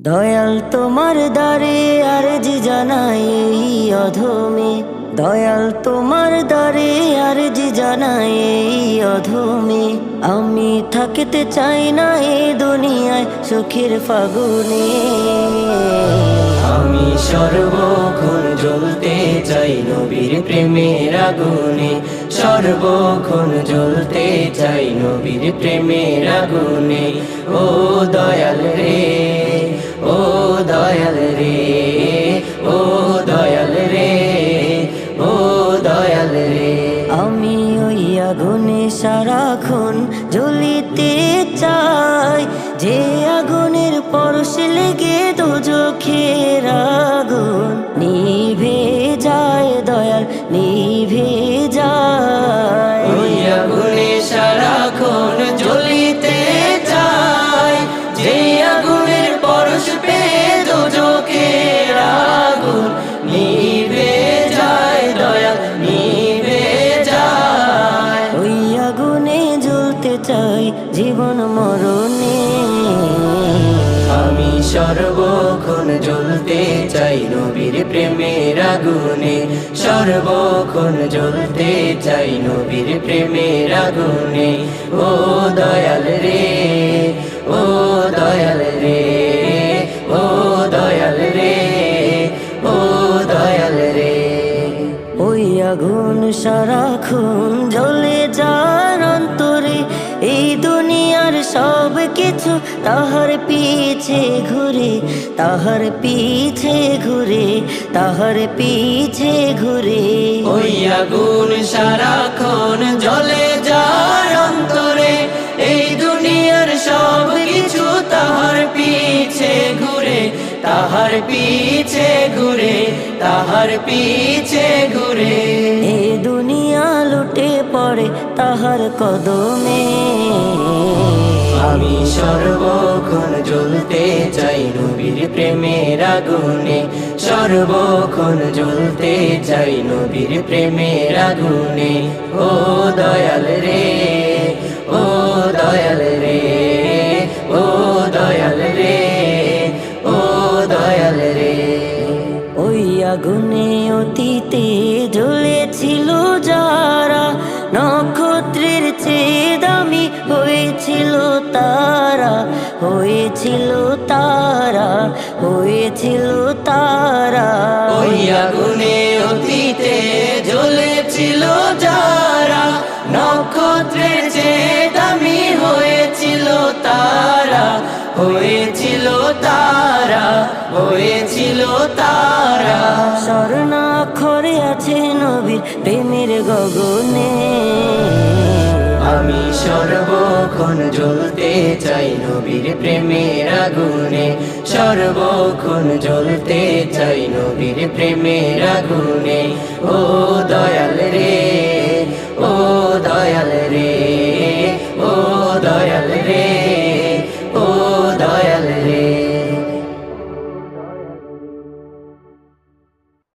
দয়াল তোমার দ্বারে আর জি জানাই এই অধমে। দয়াল তোমার দ্বারে আর জি জানাই এই অধমে। আমি থাকতে চাই না এ দুনিয়ায় সুখের ফাগুনে। আমি সর্বক্ষণ জ্বলতে চাই নবীর প্রেমের আগুনে। সর্বক্ষণ জ্বলতে চাই নবীর প্রেমের আগুনে। ও দয়াল রে। দয়াল রে, ও দয়াল রে, ও দয়াল রে। আমি ওই আগুনে সারাক্ষণ জ্বলিতে চাই, যে আগুনের পরশ লেগে দুজখের সর্বক্ষণ জ্বলতে চাই নবীর প্রেমের আগুনে। সর্বক্ষণ জ্বলতে চাই নবীর প্রেমের আগুনে। ও দয়াল রে, ও দয়াল রে, ও দয়াল রে, ও দয়াল রে। ওই আগুন সারাক্ষণ সব কিছু তাহার পিছে ঘুরে তাহার পিছে ঘুরে তাহার পিছে ঘুরে। ওই আগুন সারাক্ষণ জ্বলে যায় অন্তরে এই দুনিয়ার সব কিছু তাহার পিছে ঘুরে তাহার পিছে ঘুরে তাহার পিছে ঘুরে। এ দুনিয়া লুটে পড়ে তাহার কদমে। আমি সর্বক্ষণ জ্বলতে চাই নবীর প্রেমের আগুনে। সর্বক্ষণ জ্বলতে চাই নবীর প্রেমের আগুনে। ও দয়াল রে, ও দয়াল রে। আগুনে অতীতে জ্বলেছিল যারা, নক্ষত্রের চেয়ে দামি হয়েছিল তারা হয়েছিল তারা হয়েছিল তারা। আগুনে অতীতে জ্বলেছিল যারা, নক্ষত্রের চেয়ে দামি হয়েছিল তারা হয়েছিল তারা হয়েছিল তারা। আছে নবীর প্রেমের গগনে। আমি সর্বক্ষণ জ্বলতে চাই নবীর প্রেমের আগুনে। সর্বক্ষণ জ্বলতে চাই নবীর প্রেমের আগুনে। ও